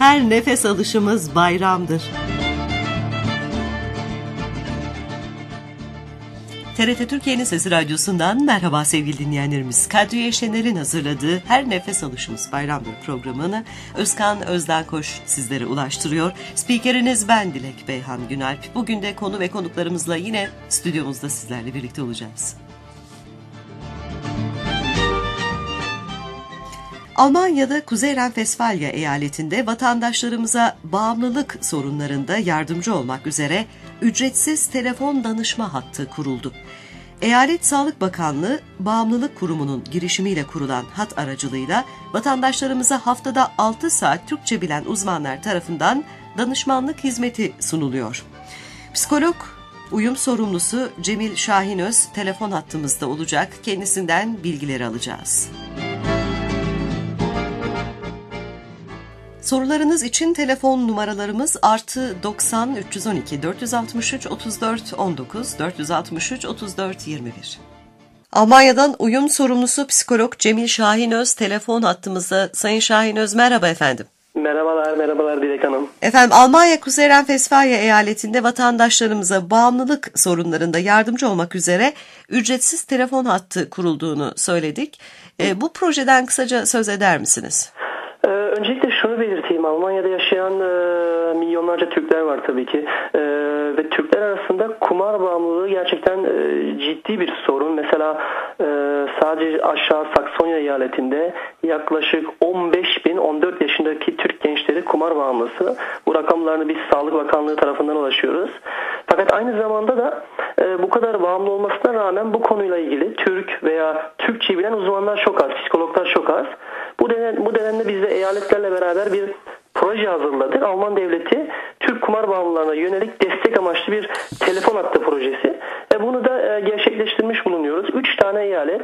Her nefes alışımız bayramdır. TRT Türkiye'nin Sesi Radyosu'ndan merhaba sevgili dinleyenlerimiz. Kadriye Şener'in hazırladığı Her Nefes Alışımız Bayramdır programını Özkan Özdenkoş sizlere ulaştırıyor. Spikeriniz ben Dilek Beyhan Günalp. Bugün de konu ve konuklarımızla yine stüdyomuzda sizlerle birlikte olacağız. Almanya'da Kuzey Renfesfalya eyaletinde vatandaşlarımıza bağımlılık sorunlarında yardımcı olmak üzere ücretsiz telefon danışma hattı kuruldu. Eyalet Sağlık Bakanlığı Bağımlılık Kurumu'nun girişimiyle kurulan hat aracılığıyla vatandaşlarımıza haftada 6 saat Türkçe bilen uzmanlar tarafından danışmanlık hizmeti sunuluyor. Psikolog uyum sorumlusu Cemil Şahinöz telefon hattımızda olacak. Kendisinden bilgileri alacağız. Sorularınız için telefon numaralarımız artı 90 312 463 34 19 463 34 21. Almanya'dan uyum sorumlusu psikolog Cemil Şahinöz telefon hattımızda. Sayın Şahinöz merhaba efendim. Merhabalar, merhabalar Dilek Hanım. Efendim Almanya Kuzey Renfesfalya eyaletinde vatandaşlarımıza bağımlılık sorunlarında yardımcı olmak üzere ücretsiz telefon hattı kurulduğunu söyledik. E, bu projeden kısaca söz eder misiniz? Ee, öncelikle şunu belirteyim. Almanya'da yaşayan e, milyonlarca Türkler var tabii ki. E, ve Türkler arasında kumar bağımlılığı gerçekten e, ciddi bir sorun. Mesela e, sadece aşağı Saksonya eyaletinde yaklaşık 15 bin 14 yaşındaki Türk gençleri kumar bağımlısı. Bu rakamlarını biz Sağlık Bakanlığı tarafından ulaşıyoruz. Fakat aynı zamanda da e, bu kadar bağımlı olmasına rağmen bu konuyla ilgili Türk veya Türkçe bilen uzmanlar çok az, psikologlar çok az. Bu, denen, bu nedenle biz de eyaletlerle beraber bir proje hazırladık. Alman devleti Türk kumar bağımlılarına yönelik destek amaçlı bir telefon hattı projesi. E bunu da e, gerçekleştirmiş bulunuyoruz. Üç tane eyalet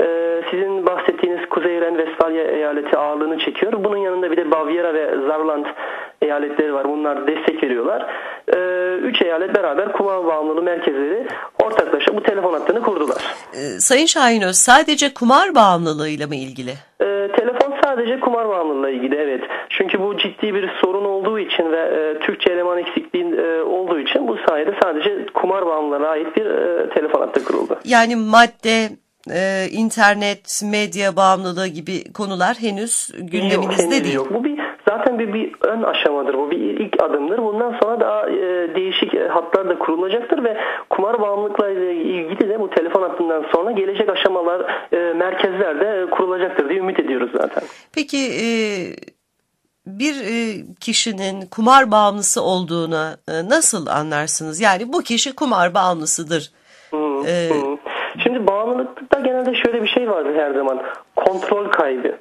e, sizin bahsettiğiniz Kuzey Ren-Vestfalya eyaleti ağırlığını çekiyor. Bunun yanında bir de Bavyera ve Zarland eyaletleri var. Bunlar destek veriyorlar. E, üç eyalet beraber kumar bağımlılığı merkezleri ortaklaşa bu telefon hattını kurdular. Sayın Şahinöz sadece kumar bağımlılığıyla mı ilgili? E, sadece kumar bağımlılığıyla ilgili evet. Çünkü bu ciddi bir sorun olduğu için ve e, Türkçe eleman eksikliği e, olduğu için bu sayede sadece kumar bağımlılığına ait bir e, telefon hattı kuruldu. Yani madde, e, internet, medya bağımlılığı gibi konular henüz gündeminizde yok, henüz değil. Yok. Bu bir zaten bir, bir ön aşamadır. Bu bir ilk adımdır. Bundan sonra daha e, değişik e, hatlar da kurulacaktır ve kumar bağımlılıklarıyla ilgili de bu telefon hattından sonra gelecek aşamalar e, merkezlerde e, kurulacaktır diye ümit ediyoruz zaten. Peki e, bir e, kişinin kumar bağımlısı olduğunu e, nasıl anlarsınız? Yani bu kişi kumar bağımlısıdır. Hı, Ee, hı. Şimdi bağımlılıkta genelde şöyle bir şey vardır her zaman. Kontrol kaybı.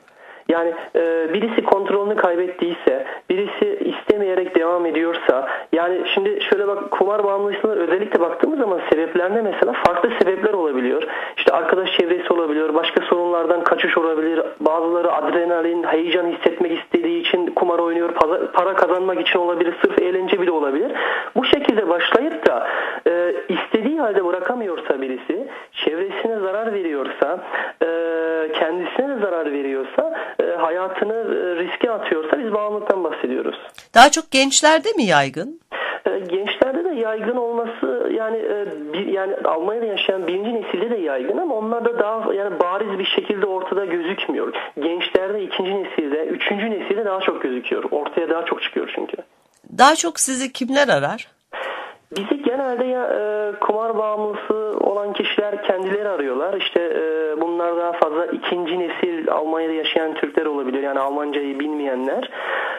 Yani e, birisi kontrolünü kaybettiyse, birisi istemeyerek devam ediyorsa, yani şimdi şöyle bak kumar bağımlılığına özellikle baktığımız zaman sebeplerine mesela farklı sebepler olabiliyor. İşte arkadaş çevresi olabiliyor, başka sorunlardan kaçış olabilir, bazıları adrenalin, heyecan hissetmek istediği için kumar oynuyor, para, kazanmak için olabilir, sırf eğlence bile olabilir. Bu şekilde başlayıp da e, istediği halde bırakamıyorsa birisi, çevresine zarar veriyorsa, kendisine de zarar veriyorsa, e, hayatını e, riske atıyorsa biz bağımlılıktan bahsediyoruz. Daha çok gençlerde mi yaygın? E, Gençlerde de yaygın olması yani bir, yani Almanya'da yaşayan birinci nesilde de yaygın ama onlar da daha yani bariz bir şekilde ortada gözükmüyor. Gençlerde ikinci nesilde, üçüncü nesilde daha çok gözüküyor. Ortaya daha çok çıkıyor çünkü. Daha çok sizi kimler arar? Bizi genelde ya e, kumar bağımlısı olan kişiler kendileri arıyorlar. İşte e, bunlar daha fazla ikinci nesil Almanya'da yaşayan Türkler olabilir. Yani Almancayı bilmeyenler.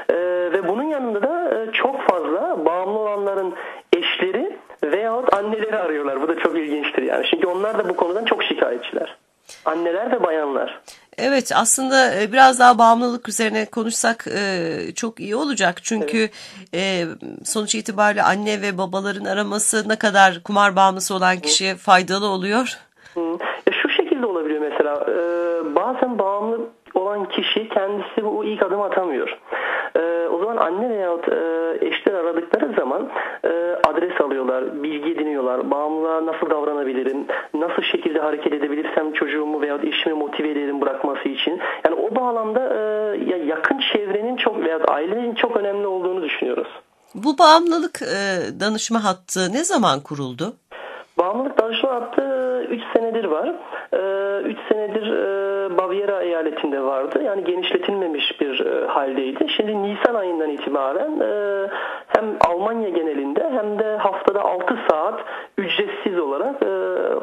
E, ve bunun yanında da e, çok fazla bağımlı olanların eşleri veyahut anneleri arıyorlar. Bu da çok ilginçtir yani. Çünkü onlar da bu konudan çok şikayetçiler. Anneler ve bayanlar. Evet aslında e, biraz daha bağımlılık üzerine konuşsak e, çok iyi olacak. Çünkü e, sonuç itibariyle anne ve babaların araması ne kadar kumar bağımlısı olan kişiye faydalı oluyor. Şekilde olabiliyor mesela e, bazen bağımlı olan kişi kendisi bu ilk adım atamıyor. E, o zaman anne veyahut e, eşler aradıkları zaman e, adres alıyorlar, bilgi ediniyorlar, bağımlılığa nasıl davranabilirim? Nasıl şekilde hareket edebilirsem çocuğumu veya eşimi motive ederim bırakması için. Yani o bağlamda e, yakın çevrenin çok veya ailenin çok önemli olduğunu düşünüyoruz. Bu bağımlılık e, danışma hattı ne zaman kuruldu? Bağımlılık danışma hattı 3 senedir var. 3 senedir Baviera eyaletinde vardı. Yani genişletilmemiş bir haldeydi. Şimdi Nisan ayından itibaren hem Almanya genelinde hem de haftada 6 saat ücretsiz olarak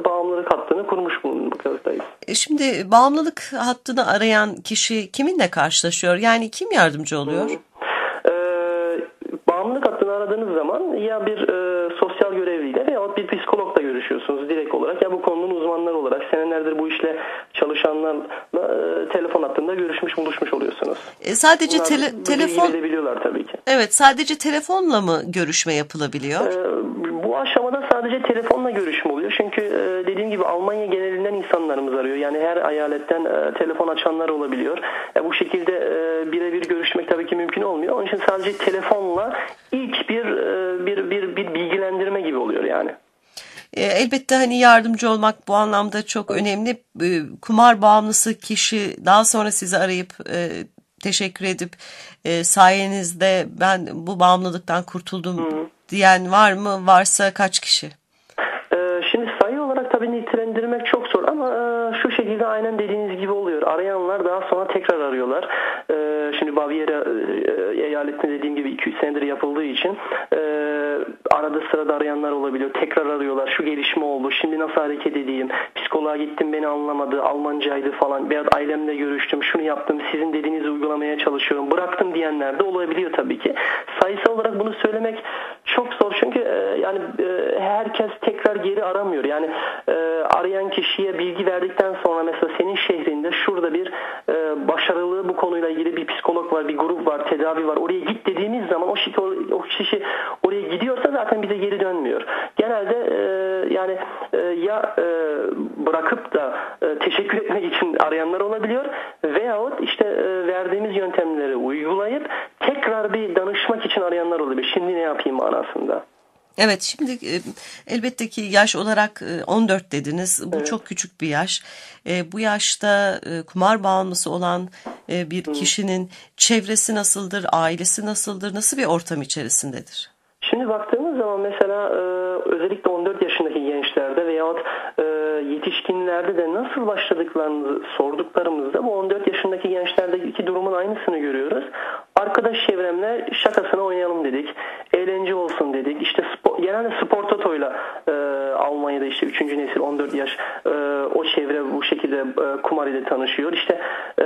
bağımlılık hattını kurmuş bulunmaktayız. E, şimdi bağımlılık hattını arayan kişi kiminle karşılaşıyor? Yani kim yardımcı oluyor? Hı. Bağımlılık hattını aradığınız zaman ya bir e, sosyal görevliyle veya bir psikologla görüşüyorsunuz direkt olarak ya bu konunun uzmanları olarak senelerdir bu işle çalışanlarla e, telefon hattında görüşmüş buluşmuş oluyorsunuz. E, sadece tele, telefon biliyorlar tabii ki. Evet, sadece telefonla mı görüşme yapılabiliyor? E, bu aşamada sadece telefonla görüşme oluyor. Çünkü e, dediğim gibi Almanya genelinden insanlarımız arıyor. Yani her eyaletten e, telefon açanlar olabiliyor. E, bu şekilde e, birebir görüşmek tabii ki mümkün olmuyor. Onun için sadece telefonla ilk bir e, bir bir, bir bilgilendirme gibi oluyor yani. Elbette hani yardımcı olmak bu anlamda çok önemli. Kumar bağımlısı kişi daha sonra sizi arayıp teşekkür edip sayenizde ben bu bağımlılıktan kurtuldum Hı. diyen var mı? Varsa kaç kişi? Şimdi sayı olarak tabii nitelendirmek çok zor ama şu şekilde aynen dediğiniz gibi oluyor. Arayanlar daha sonra tekrar arıyorlar. Şimdi Baviera eyaletinde dediğim gibi 2-3 senedir yapıldığı için arada sırada arayanlar olabiliyor. Tekrar arıyorlar. Şu gelişme oldu. Şimdi nasıl hareket edeyim? Psikoloğa gittim beni anlamadı. Almancaydı falan. Veya ailemle görüştüm. Şunu yaptım. Sizin dediğinizi uygulamaya çalışıyorum. Bıraktım diyenler de olabiliyor tabii ki. Sayısal olarak bunu söylemek çok zor. Çünkü e, yani e, herkes tekrar geri aramıyor. Yani e, arayan kişiye bilgi verdikten sonra mesela senin şehrinde şurada bir e, başarılı bu konuyla ilgili bir psikolog var, bir grup var, tedavi var. Oraya git dediğimiz zaman o kişi, o kişi oraya gidiyorsa zaten bize geri dönmüyor. Genelde e, yani e, ya e, bırakıp da teşekkür etmek için arayanlar olabiliyor veyahut işte verdiğimiz yöntemleri uygulayıp tekrar bir danışmak için arayanlar olabilir. Şimdi ne yapayım manasında. Evet şimdi e, elbette ki yaş olarak 14 e, dediniz. Bu evet. çok küçük bir yaş. E, bu yaşta kumar bağımlısı olan bir kişinin çevresi nasıldır, ailesi nasıldır, nasıl bir ortam içerisindedir? Şimdi baktığımız zaman mesela özellikle 14 yaşındaki gençlerde veyahut yetişkinlerde de nasıl başladıklarını sorduklarımızda bu 14 yaşındaki gençlerdeki durumun aynısını görüyoruz. Arkadaş çevremle şakasına oynayalım dedik. Eğlence olsun dedik. İşte spor, genelde spor totoyla e, Almanya'da işte 3. nesil 14 yaş e, o çevre bu şekilde e, kumar ile tanışıyor. İşte e,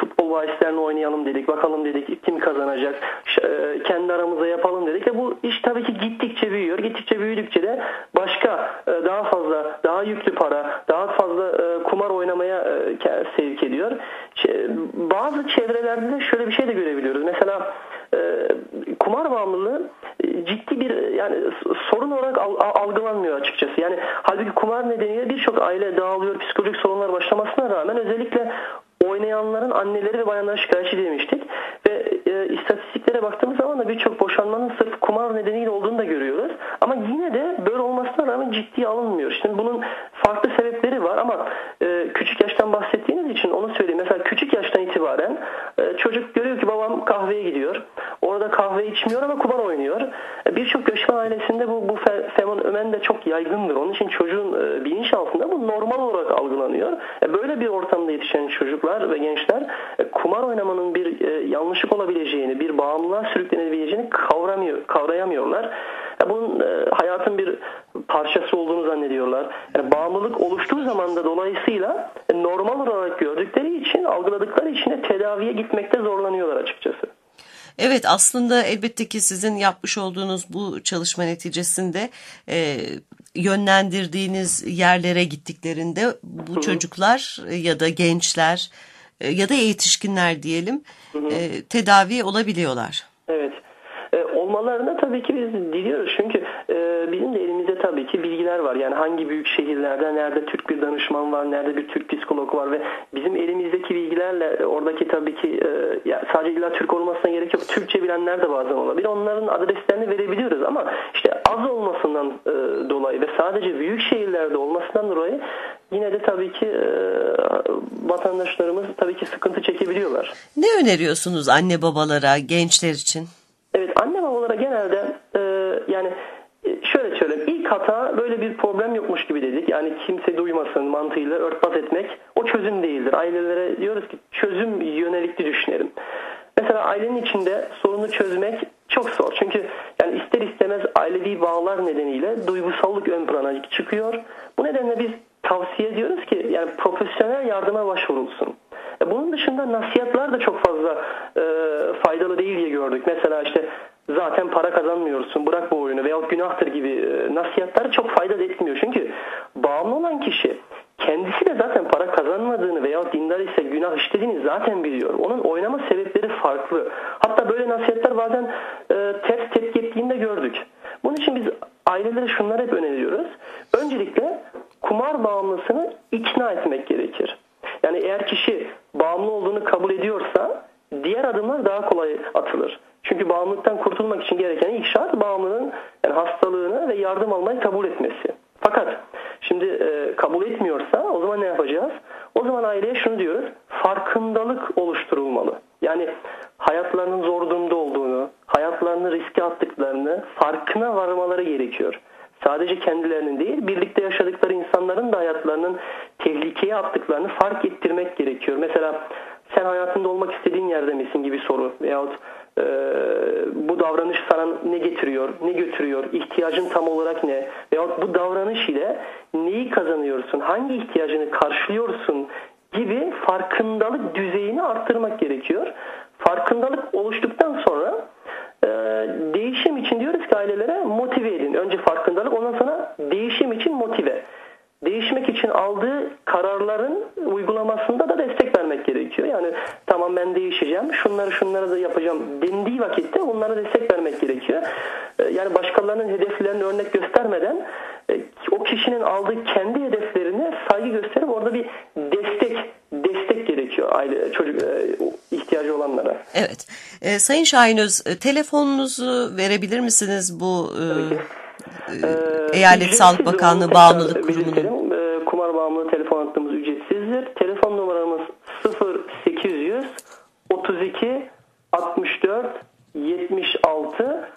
futbol bahislerini oynayalım dedik. Bakalım dedik kim kazanacak. E, kendi aramızda yapalım dedik. Ve bu iş tabii ki gittikçe büyüyor. Gittikçe büyüdükçe de başka e, daha fazla daha yüklü para daha fazla e, kumar oynamaya e, sevk ediyor. Bazı çevrelerde de şöyle bir şey de görebiliyoruz. Mesela e, kumar bağımlılığı ciddi bir yani sorun olarak algılanmıyor açıkçası. Yani halbuki kumar nedeniyle birçok aile dağılıyor, psikolojik sorunlar başlamasına rağmen özellikle oynayanların anneleri ve bayanları şikayetçi demiştik. Ve e, istatistiklere baktığımız zaman da birçok boşanmanın sırf kumar nedeniyle olduğunu da görüyoruz. Ama yine de böyle olmasına rağmen ciddiye alınmıyor. Şimdi bunun farklı sebepleri var ama e, küçük yaştan bahsettiğiniz için onu söyleyeyim. Mesela küçük yaştan itibaren e, çocuk görüyor ki babam kahveye gidiyor. Orada kahve içmiyor ama kumar oynuyor. E, Birçok göçmen ailesinde bu, bu fenomen de çok yaygındır. Onun için çocuğun e, bilinç altında bu normal olarak algılanıyor. E, böyle bir ortamda yetişen çocuklar ve gençler e, kumar oynamanın bir e, yanlışlık olabileceğini, bir bağımlılığa sürüklenebileceğini kavramıyor, kavrayamıyorlar. Bunun e, hayatın bir parçası olduğunu zannediyorlar. Yani bağımlılık oluştuğu zaman da dolayısıyla normal olarak gördükleri için, algıladıkları için de tedaviye gitmekte zorlanıyorlar açıkçası. Evet aslında elbette ki sizin yapmış olduğunuz bu çalışma neticesinde e, yönlendirdiğiniz yerlere gittiklerinde bu hı hı. çocuklar ya da gençler e, ya da yetişkinler diyelim hı hı. E, tedavi olabiliyorlar. Evet. E, olmalarına tabii ki biz diliyoruz çünkü e, bizim de elimizde tabii ki bilgiler var. Yani hangi büyük şehirlerde nerede Türk bir danışman var, nerede bir Türk psikolog var ve bizim elimizdeki bilgilerle oradaki tabii ki e, sadece illa Türk olmasına gerek yok. Türkçe bilenler de bazen olabilir. Onların adreslerini verebiliyoruz ama işte az olmasından e, dolayı ve sadece büyük şehirlerde olmasından dolayı yine de tabii ki e, vatandaşlarımız tabii ki sıkıntı çekebiliyorlar. Ne öneriyorsunuz anne babalara, gençler için? Evet anne babalara genelde e, yani e, şöyle söyleyeyim ilk hata böyle bir problem yokmuş gibi dedik. Yani kimse duymasın mantığıyla örtbas etmek o çözüm değildir. Ailelere diyoruz ki çözüm yönelikli düşünelim. Mesela ailenin içinde sorunu çözmek çok zor. Çünkü yani ister istemez ailevi bağlar nedeniyle duygusallık ön plana çıkıyor. Bu nedenle biz tavsiye ediyoruz ki yani profesyonel yardıma başvurulsun. E, bunun dışında nasihatler de çok fazla e, faydalı değil diye gördük. Mesela işte zaten para kazanmıyorsun bırak bu oyunu veya günahtır gibi e, nasihatler çok fayda etmiyor. Çünkü bağımlı olan kişi kendisi de zaten para kazanmadığını veya dindar ise günah işlediğini zaten biliyor. Onun oynama sebepleri farklı. Hatta böyle nasihatler bazen e, ters tepki ettiğini gördük. Bunun için biz ailelere şunları hep öneriyoruz. Öncelikle kumar bağımlısını ikna etmek gerekir. Yani eğer kişi bağımlı olduğunu kabul ediyorsa diğer adımlar daha kolay atılır. Çünkü bağımlılıktan kurtulmak için gereken ilk şart bağımlının yani hastalığını ve yardım almayı kabul etmesi. Fakat şimdi e, kabul etmiyorsa o zaman ne yapacağız? O zaman aileye şunu diyoruz. Farkındalık oluşturulmalı. Yani hayatlarının zor durumda olduğunu, hayatlarını riske attıklarını farkına varmaları gerekiyor sadece kendilerinin değil birlikte yaşadıkları insanların da hayatlarının tehlikeye attıklarını fark ettirmek gerekiyor. Mesela sen hayatında olmak istediğin yerde misin gibi soru veyahut e, bu davranış sana ne getiriyor, ne götürüyor, ihtiyacın tam olarak ne veyahut bu davranış ile neyi kazanıyorsun, hangi ihtiyacını karşılıyorsun gibi farkındalık düzeyini arttırmak gerekiyor. Farkındalık oluştuktan sonra e, değişim için diyoruz ki ailelere motive edin. Önce farkındalık ondan sonra değişim için aldığı kararların uygulamasında da destek vermek gerekiyor. Yani tamam ben değişeceğim, şunları şunları da yapacağım dendiği vakitte onlara destek vermek gerekiyor. E, yani başkalarının hedeflerini örnek göstermeden e, o kişinin aldığı kendi hedeflerine saygı gösterip orada bir destek destek gerekiyor aile çocuk e, ihtiyacı olanlara. Evet. E, Sayın Şahinöz e, telefonunuzu verebilir misiniz bu e, Eyalet Sağlık Bakanlığı Bağımlılık Kurumu'nun? E, kumar bağımlılığı telefon hattımız ücretsizdir. Telefon numaramız 0800 32 64 76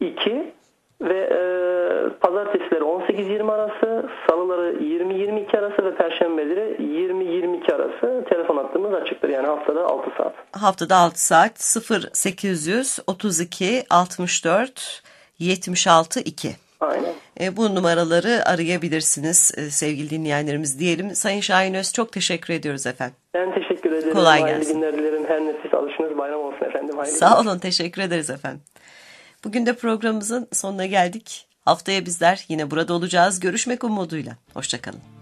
2 ve e, pazartesileri 18-20 arası, salıları 20-22 arası ve perşembeleri 20-22 arası telefon hattımız açıktır. Yani haftada 6 saat. Haftada 6 saat 0800 32 64 76 2. Aynen. E, bu numaraları arayabilirsiniz e, sevgili dinleyenlerimiz diyelim. Sayın Şahin Öz çok teşekkür ediyoruz efendim. Ben teşekkür ederim. Kolay Hayırlı gelsin. günler dilerim. Her nefis alışınız bayram olsun efendim. Hayırlı Sağ olun teşekkür ederiz efendim. Bugün de programımızın sonuna geldik. Haftaya bizler yine burada olacağız. Görüşmek umuduyla. Hoşçakalın.